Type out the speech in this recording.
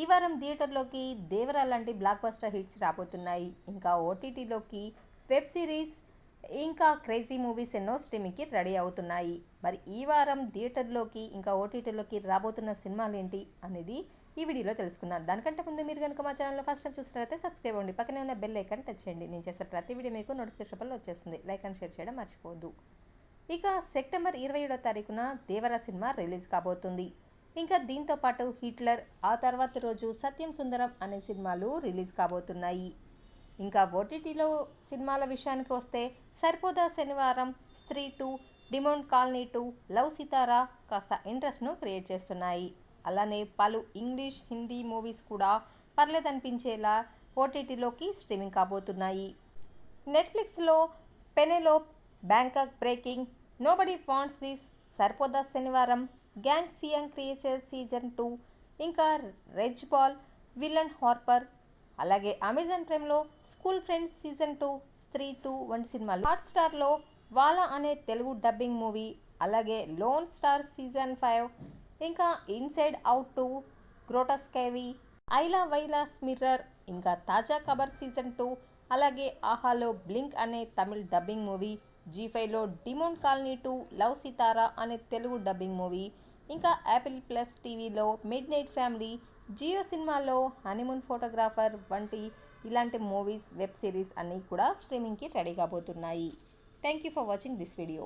ఈ వారం థియేటర్లోకి దేవరా లాంటి బ్లాక్ బస్టర్ హిట్స్ రాబోతున్నాయి. ఇంకా ఓటీటీలోకి వెబ్ సిరీస్ ఇంకా క్రేజీ మూవీస్ ఎన్నో స్ట్రీమింగ్కి రెడీ అవుతున్నాయి. మరి ఈ వారం థియేటర్లోకి ఇంకా ఓటీటీలోకి రాబోతున్న సినిమాలు ఏంటి అనేది ఈ వీడియోలో తెలుసుకుందాం. దానికంటే ముందు మీరు కనుక మా ఛానల్లో ఫస్ట్ టైం చూసినట్లయితే సబ్స్క్రైబ్ అవ్వండి. పక్కనే ఉన్న బెల్ ఐకాన్ టచ్ చేయండి. నేను చేసే ప్రతి వీడియో మీకు నోటిఫికేషన్ పనులు వచ్చేస్తుంది. లైక్ అండ్ షేర్ చేయడం మర్చిపోవద్దు. ఇక సెప్టెంబర్ ఇరవై ఏడో తారీఖున దేవరా సినిమా రిలీజ్ కాబోతుంది. ఇంకా దీంతో పాటు హిట్లర్ ఆ తర్వాత రోజు సత్యం సుందరం అనే సినిమాలు రిలీజ్ కాబోతున్నాయి. ఇంకా ఓటీటీలో సినిమాల విషయానికి వస్తే Saripodhaa Sanivaaram Stree two Demonte colony two love Sitara కాస్త ఇంట్రెస్ట్ను క్రియేట్ చేస్తున్నాయి. అలానే పలు ఇంగ్లీష్ హిందీ మూవీస్ కూడా పర్లేదనిపించేలా ఓటీటీలోకి స్ట్రీమింగ్ కాబోతున్నాయి. నెట్ఫ్లిక్స్లో Penelope Bangkok breaking nobody wants this Saripodhaa Sanivaaram Gyeongseong creature season two ఇంకా రెజ్ బాల్ విలన్ హార్పర్ అలాగే Amazon ప్రైమ్లో school friends season two Stree two వంటి సినిమాలు. హాట్ స్టార్లో వాలా అనే తెలుగు డబ్బింగ్ మూవీ అలాగే లోన్ స్టార్ సీజన్ ఫైవ్ ఇంకా ఇన్సైడ్ అవుట్ టూ గ్రోటస్కైవి ఐలా వైలాస్ మిర్రర్ ఇంకా తాజా కబర్ సీజన్ టూ అలాగే ఆహాలో బ్లింక్ అనే తమిళ్ డబ్బింగ్ మూవీ జీ ఫైవ్లో Demonte colony two love Sitara అనే తెలుగు డబ్బింగ్ మూవీ ఇంకా యాపిల్ ప్లస్ టీవీలో మిడ్ నైట్ ఫ్యామిలీ జియో సినిమాలో హనీమూన్ ఫోటోగ్రాఫర్ వంటి ఇలాంటి మూవీస్ వెబ్ సిరీస్ అన్నీ కూడా స్ట్రీమింగ్కి రెడీ కాబోతున్నాయి. Thank you for watching this video.